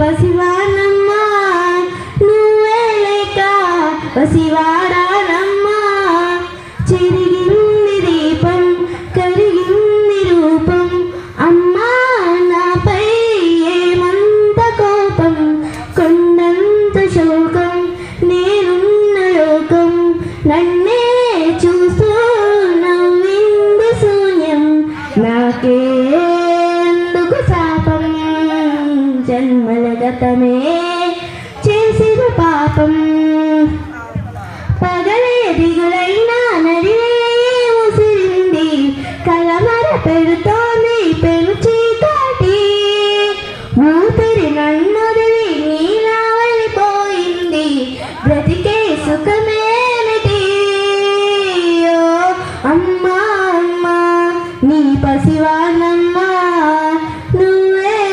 పసివానమ్మా నువ్వే లేక పసివాడానమ్మా చెరిగింది దీపం కరిగింది రూపం అమ్మా నాపై ఏమంత కోపం. కొండంత శోకం నేనున్న లోకం. నన్నే చూస్తూ నవ్వింది శూన్యం. జన్మల గతమే చేసిన పాపం. పగలే దిగులైనా నదిలే ఉసిరింది. కలమర పెడుతోంది పెను చీకటి. ఊపిరి నన్నొదిలి నీలా వెళ్ళిపోయింది బ్రతికే సుఖమేమిటి? అమ్మా అమ్మా నీ